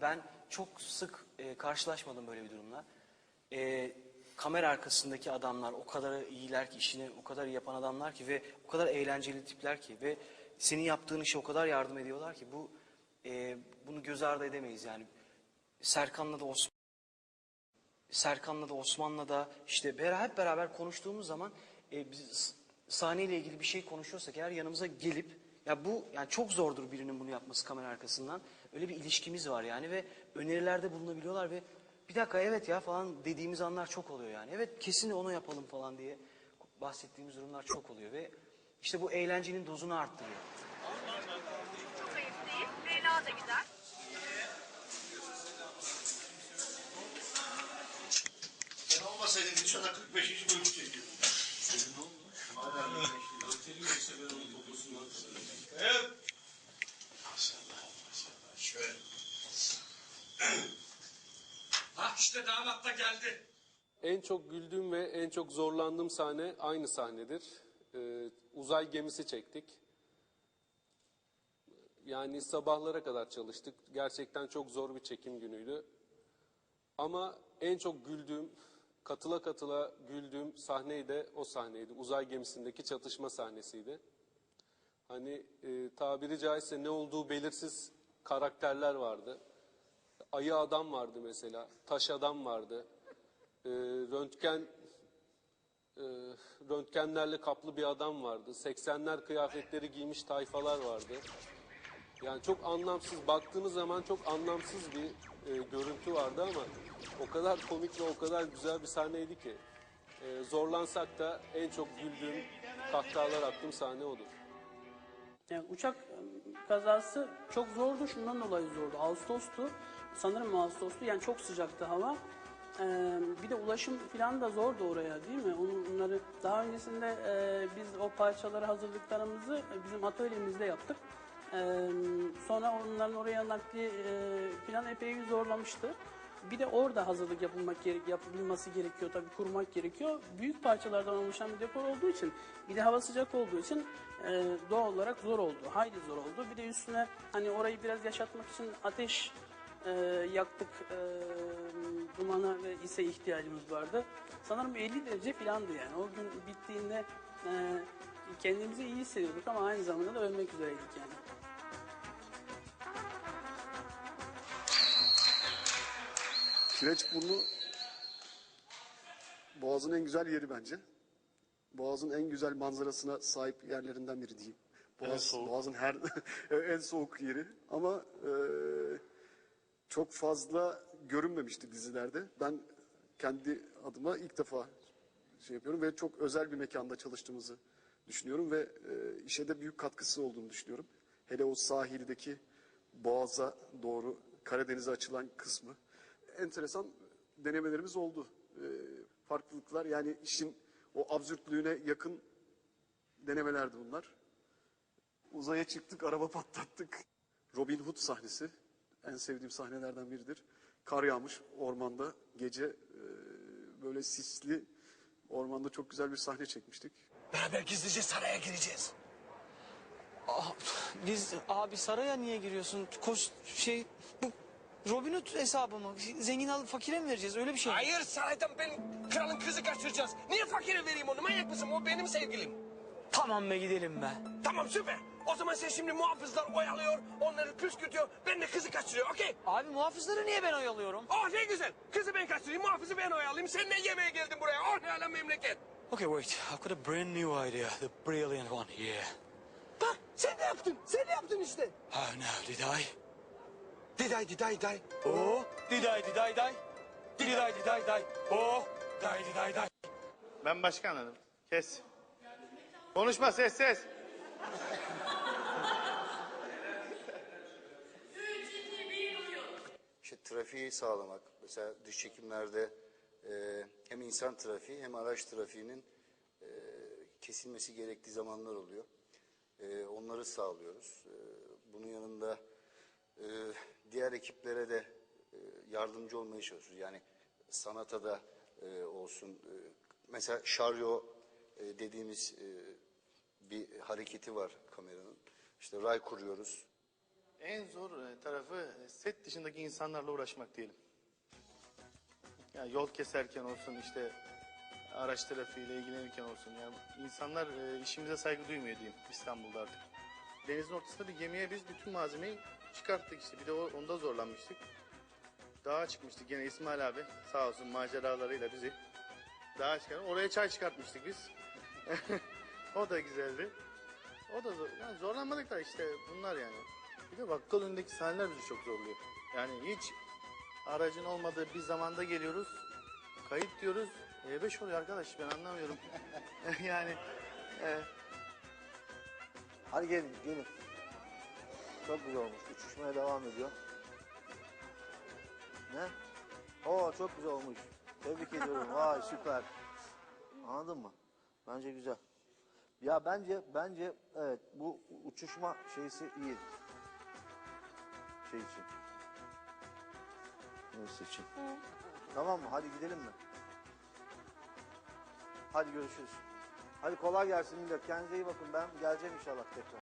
ben çok sık e, karşılaşmadım böyle bir durumla. E, kamera arkasındaki adamlar o kadar iyiler ki işini o kadar iyi yapan adamlar ki ve o kadar eğlenceli tipler ki ve senin yaptığın işe o kadar yardım ediyorlar ki bu e, bunu göz ardı edemeyiz yani. Serkan'la da Osman Serkan'la da Osman'la da işte bera- hep beraber konuştuğumuz zaman e, biz sahneyle ilgili bir şey konuşuyorsak eğer yanımıza gelip ya bu yani çok zordur birinin bunu yapması kamera arkasından. Öyle bir ilişkimiz var yani ve önerilerde bulunabiliyorlar ve bir dakika evet ya falan dediğimiz anlar çok oluyor yani. Evet kesin onu yapalım falan diye bahsettiğimiz durumlar çok oluyor ve işte bu eğlencenin dozunu arttırıyor. Çok ayıp değil. Leyla da gider. Sen olmasaydın inşallah 45. bölümü çekiyordum. Senin ne oldu? Hala 45 Evet. Maşallah maşallah. Şöyle. Ha işte damat da geldi. En çok güldüğüm ve en çok zorlandığım sahne aynı sahnedir. Ee, uzay gemisi çektik. Yani sabahlara kadar çalıştık. Gerçekten çok zor bir çekim günüydü. Ama en çok güldüğüm, katıla katıla güldüğüm sahneyi de o sahneydi. Uzay gemisindeki çatışma sahnesiydi. Hani e, tabiri caizse ne olduğu belirsiz karakterler vardı. Ayı adam vardı mesela, taş adam vardı. E, röntgen e, röntgenlerle kaplı bir adam vardı. 80'ler kıyafetleri giymiş tayfalar vardı. Yani çok anlamsız, baktığınız zaman çok anlamsız bir e, görüntü vardı ama o kadar komik ve o kadar güzel bir sahneydi ki. E, zorlansak da en çok güldüğüm, kahkahalar attığım sahne odur. Yani uçak kazası çok zordu. Şundan dolayı zordu. Ağustos'tu. Sanırım Ağustos'tu. Yani çok sıcaktı hava. Ee, bir de ulaşım falan da zordu oraya değil mi? Onları daha öncesinde e, biz o parçaları hazırlıklarımızı bizim atölyemizde yaptık. Ee, sonra onların oraya nakli e, falan epey zorlamıştı. Bir de orada hazırlık yapılmak gerek, yapılması gerekiyor tabii kurmak gerekiyor. Büyük parçalardan oluşan bir dekor olduğu için bir de hava sıcak olduğu için e, doğal olarak zor oldu. Hayli zor oldu. Bir de üstüne hani orayı biraz yaşatmak için ateş e, yaktık. E, dumana ve ise ihtiyacımız vardı. Sanırım 50 derece filandı yani. O gün bittiğinde e, kendimizi iyi hissediyorduk ama aynı zamanda da ölmek üzereydik yani. Kireçburnu Boğaz'ın en güzel yeri bence. Boğaz'ın en güzel manzarasına sahip yerlerinden biri diyeyim. Boğaz, Boğaz'ın her en soğuk yeri ama e, çok fazla görünmemişti dizilerde. Ben kendi adıma ilk defa şey yapıyorum ve çok özel bir mekanda çalıştığımızı düşünüyorum ve e, işe de büyük katkısı olduğunu düşünüyorum. Hele o sahildeki Boğaz'a doğru Karadeniz'e açılan kısmı enteresan denemelerimiz oldu. E, farklılıklar yani işin o absürtlüğüne yakın denemelerdi bunlar. Uzaya çıktık, araba patlattık. Robin Hood sahnesi en sevdiğim sahnelerden biridir. Kar yağmış ormanda gece e, böyle sisli ormanda çok güzel bir sahne çekmiştik. Beraber gizlice saraya gireceğiz. Ah, biz abi saraya niye giriyorsun? Koş şey bu Robin Hood hesabı mı? Zengin alıp fakire mi vereceğiz? Öyle bir şey mi? Hayır saraydan ben kralın kızı kaçıracağız. Niye fakire vereyim onu manyak mısın? O benim sevgilim. Tamam be gidelim be. Tamam süper. O zaman sen şimdi muhafızlar oyalıyor, onları püskürtüyor. Ben de kızı kaçırıyor okey? Abi muhafızları niye ben oyalıyorum? Oh ne güzel. Kızı ben kaçırayım, muhafızı ben oyalayayım. Sen ne yemeğe geldin buraya? Oh ne ala memleket. Okay wait, I've got a brand new idea. The brilliant one here. Bak sen ne yaptın? Sen ne yaptın işte? Oh no, did I? Diday diday diday. Oh, did I, did I, die? Did I, did I, die? Oh, die, did I, die? Ben başka anladım. Kes. Konuşma ses ses. İşte trafiği sağlamak. Mesela dış çekimlerde e, hem insan trafiği hem araç trafiğinin e, kesilmesi gerektiği zamanlar oluyor. E, onları sağlıyoruz. E, bunun yanında e, diğer ekiplere de e, yardımcı olmaya çalışıyoruz. Yani sanata da e, olsun. E, mesela şaryo e, dediğimiz e, bir hareketi var kameranın. İşte ray kuruyoruz En zor e, tarafı e, set dışındaki insanlarla uğraşmak diyelim. Yani yol keserken olsun işte araç trafiğiyle ilgilenirken olsun. Yani insanlar e, işimize saygı duymuyor diyeyim İstanbul'da artık. Denizin ortasında bir gemiye biz bütün malzemeyi çıkarttık işte. Bir de onda zorlanmıştık. Dağa çıkmıştık gene İsmail abi sağ olsun maceralarıyla bizi dağa çıkardı. Oraya çay çıkartmıştık biz. o da güzeldi. O da zor. Yani zorlanmadık da işte bunlar yani. Bir de bakkal önündeki sahneler bizi çok zorluyor. Yani hiç aracın olmadığı bir zamanda geliyoruz. Kayıt diyoruz. E5 oluyor arkadaş ben anlamıyorum. yani e, Hadi gelin gelin. Çok güzel olmuş. Uçuşmaya devam ediyor. Ne? Oo çok güzel olmuş. Tebrik ediyorum. Vay süper. Anladın mı? Bence güzel. Ya bence bence evet bu uçuşma şeysi iyi. Şey için. Neyse için. Tamam mı? Hadi gidelim mi? Hadi görüşürüz. Hadi kolay gelsin millet. Kendinize iyi bakın. Ben geleceğim inşallah tekrar.